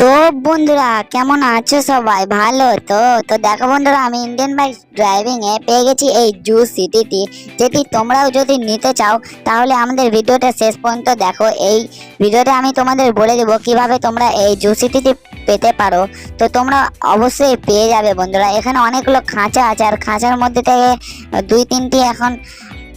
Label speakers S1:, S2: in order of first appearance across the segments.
S1: তো বন্ধুরা, কেমন আছো সবাই? ভালো তো? তো দেখো বন্ধুরা, আমি ইন্ডিয়ান বাইক ড্রাইভিং এ পেয়ে গেছি এই জু সিটিটি যেটি তোমরাও যদি নিতে চাও, তাহলে আমাদের ভিডিওটা শেষ পর্যন্ত দেখো। এই ভিডিওটা আমি তোমাদের বলে দেবো কীভাবে তোমরা এই জু সিটিটি পেতে পারো। তো তোমরা অবশ্যই পেয়ে যাবে বন্ধুরা। এখানে অনেকগুলো খাঁচা আছে, আর খাঁচার মধ্যে থেকে দুই তিনটি এখন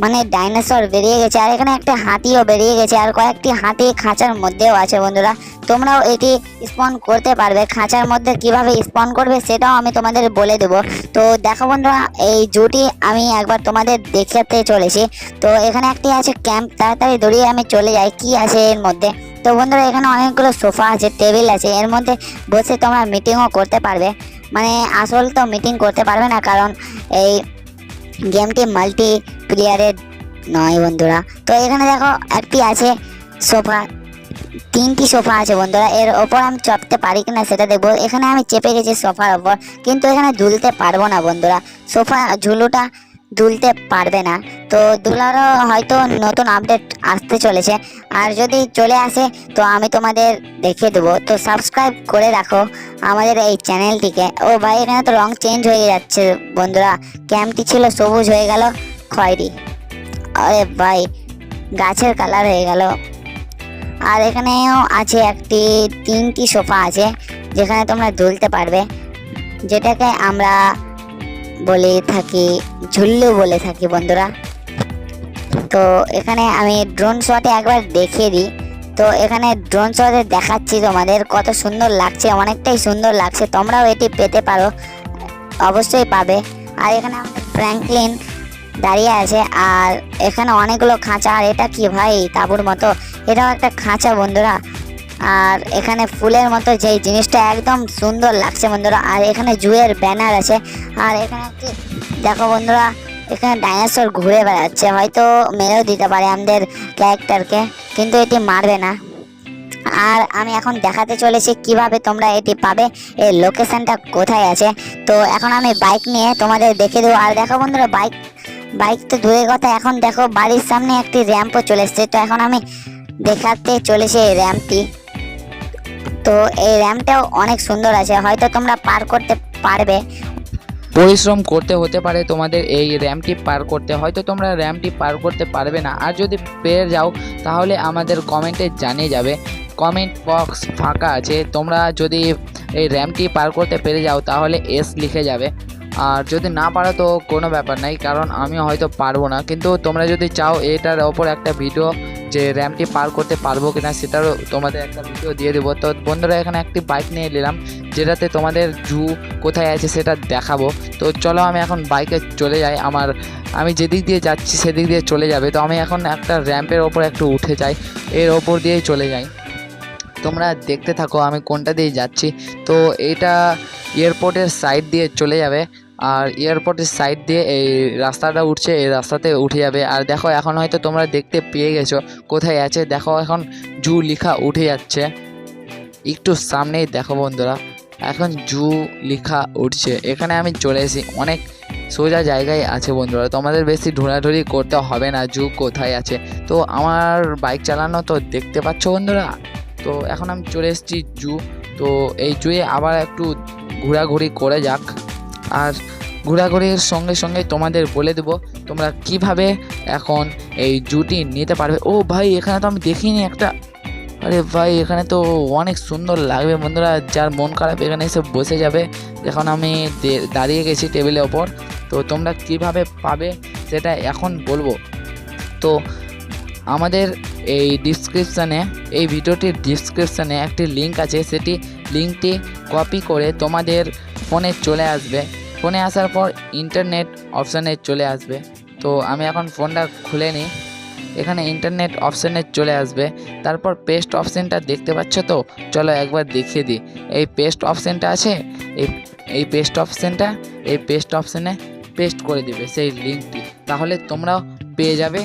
S1: মানে ডাইনোসর বেরিয়ে গেছে, আর এখানে একটা হাতিও বেরিয়ে গেছে, আর কয়েকটি হাতি খাঁচার মধ্যেও আছে বন্ধুরা। তোমরাও এটি স্পন করতে পারবে। খাঁচার মধ্যে কীভাবে স্পন করবে সেটাও আমি তোমাদের বলে দেবো। তো দেখো বন্ধুরা, এই জুটি আমি একবার তোমাদের দেখাতে চলেছি। তো এখানে একটি আছে ক্যাম্প তাড়াতাড়ি দৌড়িয়ে আমি চলে যাই, কি আছে এর মধ্যে? তো বন্ধুরা, এখানে অনেকগুলো সোফা আছে, টেবিল আছে, এর মধ্যে বসে তোমরা মিটিংও করতে পারবে। মানে আসল তো মিটিং করতে পারবে না, কারণ এই গেমটি মাল্টি প্লেয়ারের নয় বন্ধুরা। তো এখানে দেখো একটি আছে সোফা, তিনটি সোফা আছে বন্ধুরা। এর ওপর আমি চাপতে পারি কিনা সেটা দেখব। এখানে আমি চেপে গেছি সোফার ওপর, কিন্তু এখানে ঝুলতে পারব না বন্ধুরা। সোফা ঝুলুটা দুলতে পারবে না। তো দুলারও হয়তো নতুন আপডেট আসতে চলেছে। আর যদি চলে আসে, তো আমি তোমাদের দেখিয়ে দেবো। তো সাবস্ক্রাইব করে রাখো আমাদের এই চ্যানেলটিকে ও ভাই, এখানে তো রং চেঞ্জ হয়ে যাচ্ছে বন্ধুরা। ক্যাম্পটি ছিল সবুজ হয়ে গেল, খয়েরি। আরে ভাই, গাছের কালার হয়ে গেল। আর এখানেও আছে একটি, তিনটি সোফা আছে, যেখানে তোমরা দুলতে পারবে। যেটাকে আমরা বলে থাকি ঝুল্লু বলে থাকি বন্ধুরা। তো এখানে আমি ড্রোন শটে একবার দেখিয়ে দিই। তো এখানে ড্রোন শটে দেখাচ্ছি তোমাদের কত সুন্দর লাগছে, অনেকটাই সুন্দর লাগছে। তোমরাও এটি পেতে পারো, অবশ্যই পাবে। আর এখানে ফ্র্যাঙ্কলিন দাঁড়িয়ে আছে, আর এখানে অনেকগুলো খাঁচা। আর এটা কি ভাই, তাঁবুর মতো। এটাও একটা খাঁচা বন্ধুরা। আর এখানে ফুলের মতো যেই জিনিসটা একদম সুন্দর লাগছে বন্ধুরা, আর এখানে জুয়ের ব্যানার আছে। আর এখানে একটি, দেখো বন্ধুরা, এখানে ডাইনোসর ঘুরে বেড়াচ্ছে, হয়তো মেরেও দিতে পারে আমাদের ক্যারেক্টারকে কিন্তু এটি মারবে না। আর আমি এখন দেখাতে চলেছি কীভাবে তোমরা এটি পাবে, এর লোকেশনটা কোথায় আছে। তো এখন আমি বাইক নিয়ে তোমাদের দেখে দেবো। আর দেখো বন্ধুরা বাইক বাইক তো দূরের কথা, এখন দেখো বাড়ির সামনে একটি র্যাম্পও চলে এসছে। তো এখন আমি দেখাতে চলেছে এই র্যাম্পটি তো এই র্যাম্পটাও অনেক সুন্দর আছে, হয়তো তোমরা পার করতে পারবে।
S2: পরিশ্রম করতে হতে পারে তোমাদের এই র্যামটি পার করতে, হয়তো তোমরা র্যামটি পার করতে পারবে না। আর যদি পেয়ে যাও, তাহলে আমাদের কমেন্টে জানিয়ে যাবে। কমেন্ট বক্স ফাঁকা আছে, তোমরা যদি এই র্যামটি পার করতে পেরে যাও, তাহলে এস লিখে যাবে। আর যদি না পারো তো কোনো ব্যাপার নাই, কারণ আমি হয়তো পারব না। কিন্তু তোমরা যদি চাও, এটার ওপর একটা ভিডিও যে র্যামটি পার করতে পারব কিনা সেটারও তোমাদের একটা ভিডিও দিয়ে দেবো। তো বন্ধুরা, এখানে একটি বাইক নিয়ে নিলাম, যেটাতে তোমাদের জু কোথায় আছে সেটা দেখাবো। তো চলো আমি এখন বাইকে চলে যাই। আমার, আমি যেদিক দিয়ে যাচ্ছি সেদিক দিয়ে চলে যাবে। তো আমি এখন একটা র্যাম্পের ওপর একটু উঠে যাই। এর ওপর দিয়েই চলে যাই। তোমরা দেখতে থাকো আমি কোনটা দিয়ে যাচ্ছি। তো এটা এয়ারপোর্টের সাইড দিয়ে চলে যাবে। আর এয়ারপোর্টের সাইড দিয়ে এই রাস্তাটা উঠছে, এই রাস্তাতে উঠে যাবে। আর দেখো, এখন হয়তো তোমরা দেখতে পেয়ে গেছো কোথায় আছে। দেখো, এখন জু লিখা উঠে যাচ্ছে। একটু সামনেই দেখো বন্ধুরা, এখন জু লিখা উঠছে। এখানে আমি চলে এসেছি। অনেক সোজা জায়গায় আছে বন্ধুরা। তোমাদের বেশি ঢোড়াঢুড়ি করতে হবে না, জু কোথায় আছে। তো আমার বাইক চালানো তো দেখতে পাচ্ছ বন্ধুরা? তো এখন আমি চলে এসেছি জু। তো এই জুয়ে আবার একটু ঘোরাঘুরি করে যাক। আর ঘোরাঘুরির সঙ্গে সঙ্গে তোমাদের বলে দেবো তোমরা কীভাবে এখন এই জুটি নিতে পারবে। ও ভাই, এখানে তো আমি দেখিনি একটা। আরে ভাই, এখানে তো অনেক সুন্দর লাগবে বন্ধুরা। যার মন খারাপ, এখানে এসে বসে যাবে। এখন আমি দাঁড়িয়ে গেছি টেবিলের ওপর। তো তোমরা কীভাবে পাবে সেটা এখন বলব। তো আমাদের এই ডিসক্রিপশানে এই ভিডিওটির ডিসক্রিপশানে একটি লিঙ্ক আছে। সেটি লিঙ্কটি কপি করে তোমাদের ফোনে চলে আসবে। ফোনে আসার পর ইন্টারনেট অপশানে চলে আসবে। তো আমি এখন ফোনটা খুলে নিই। এখানে ইন্টারনেট অপশানে চলে আসবে। তারপর পেস্ট অপশানটা দেখতে পাচ্ছ তো? চলো একবার দেখিয়ে দিই। এই পেস্ট অপশানটা আছে? এই এই পেস্ট অপশানটা এই পেস্ট অপশানে পেস্ট করে দিবে সেই লিঙ্কটি তাহলে তোমরাও পেয়ে যাবে।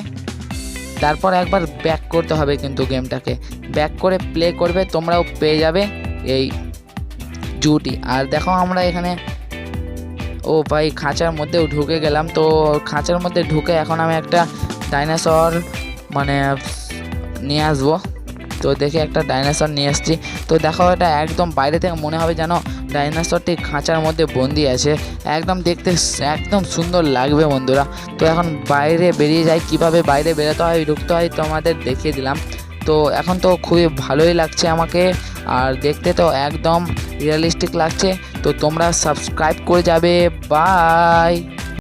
S2: তারপর একবার ব্যাক করতে হবে কিন্তু গেমটাকে ব্যাক করে প্লে করবে, তোমরাও পেয়ে যাবে এই জুটি। আর দেখো আমরা এখানে ও ভাই খাঁচার মধ্যেও ঢুকে গেলাম। তো খাঁচার মধ্যে ঢুকে এখন আমি একটা ডাইনোসর মানে নিয়ে আসব। তো দেখে একটা ডাইনোসর নিয়ে এসেছি তো দেখো এটা একদম বাইরে থেকে মনে হবে যেন ডাইনোসরটি খাঁচার মধ্যে বন্দি আছে। একদম দেখতে একদম সুন্দর লাগবে বন্ধুরা। তো এখন বাইরে বেরিয়ে যাই। কীভাবে বাইরে বেরোতে হয়, ঢুকতে হয় তোমাদের দেখিয়ে দিলাম। তো এখন তো খুবই ভালোই লাগছে আমাকে। আর দেখতে তো একদম রিয়েলিস্টিক লাগছে। তো তোমরা সাবস্ক্রাইব করে যাবে। বাই